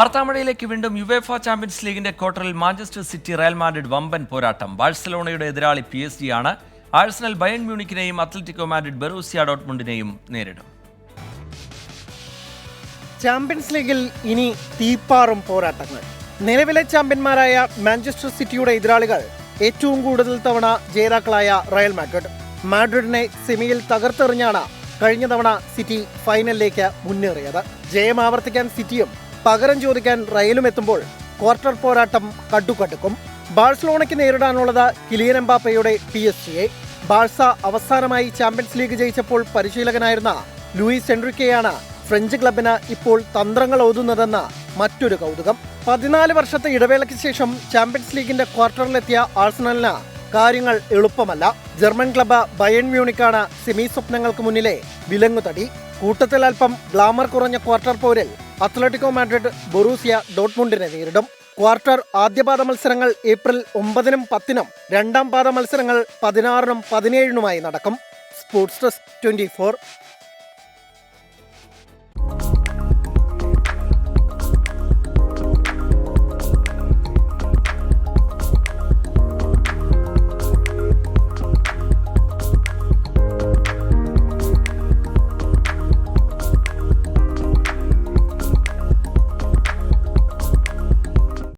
വാർത്താമഴയിലേക്ക് വീണ്ടും UEFA champions ലീഗിന്റെ ക്വാർട്ടറിൽ മാഞ്ചസ്റ്റർ സിറ്റി റയൽ മാഡ്രിഡ് വമ്പൻ പോരാട്ടം. ബാഴ്സലോണയുടെ എതിരാളി പി എസ് ജി ആണ്. ആഴ്സണൽ ബയൺ മ്യൂണിക്കിനെയും അത്ലറ്റിക്കോ മാഡ്രിഡ് ബെറൂസിയ ഡോട്ട്മുണ്ടിനെയും നേരിടും. ചാമ്പ്യൻസ് ലീഗിൽ ഇനി തീപ്പാറും പോരാട്ടങ്ങൾ. നിലവിലെ ചാമ്പ്യന്മാരായ മാഞ്ചസ്റ്റർ സിറ്റിയുടെ എതിരാളികൾ ഏറ്റവും കൂടുതൽ തവണ ജേതാക്കളായ റയൽ മാഡ്രിഡ്. മാഡ്രിഡിനെ സെമിയിൽ തകർത്തെറിഞ്ഞാണ് കഴിഞ്ഞ തവണ സിറ്റി ഫൈനലിലേക്ക് മുന്നേറിയത്. ജയം ആവർത്തിക്കാൻ സിറ്റിയും പകരം ചോദിക്കാൻ റയലും എത്തുമ്പോൾ ക്വാർട്ടർ പോരാട്ടം കടുക്കടുക്കും ബാഴ്സലോണയ്ക്ക് നേരിടാനുള്ളത് കിലിയൻ എംബാപ്പയുടെ പി എസ് ജിയെ ബാഴ്സ അവസാനമായി ചാമ്പ്യൻസ് ലീഗ് ജയിച്ചപ്പോൾ പരിശീലകനായിരുന്ന ലൂയിസ് എൻറിക്കെയാണ് ഫ്രഞ്ച് ക്ലബിന് ഇപ്പോൾ തന്ത്രങ്ങൾ ഓതുന്നതെന്ന് മറ്റൊരു കൗതുകം. പതിനാല് വർഷത്തെ ഇടവേളയ്ക്ക് ശേഷം ചാമ്പ്യൻസ് ലീഗിന്റെ ക്വാർട്ടറിലെത്തിയ ആഴ്സണലിന് കാര്യങ്ങൾ എളുപ്പമല്ല. ജർമ്മൻ ക്ലബ്ബ് ബയൺ മ്യൂണിക്കാണ് സെമി സ്വപ്നങ്ങൾക്ക് മുന്നിലെ വിലങ്ങുതടി കൂട്ടത്തിൽ അല്പം ഗ്ലാമർ കുറഞ്ഞ ക്വാർട്ടർ പോരിൽ അത്ലറ്റിക്കോ മാഡ്രിഡ് ബൊറൂസിയ ഡോട്ട്മുണ്ടിനെ നേരിടും. ക്വാർട്ടർ ആദ്യപാദ മത്സരങ്ങൾ ഏപ്രിൽ ഒമ്പതിനും പത്തിനും രണ്ടാം പാദ മത്സരങ്ങൾ പതിനാറിനും പതിനേഴിനുമായി നടക്കും. Sports desk twenty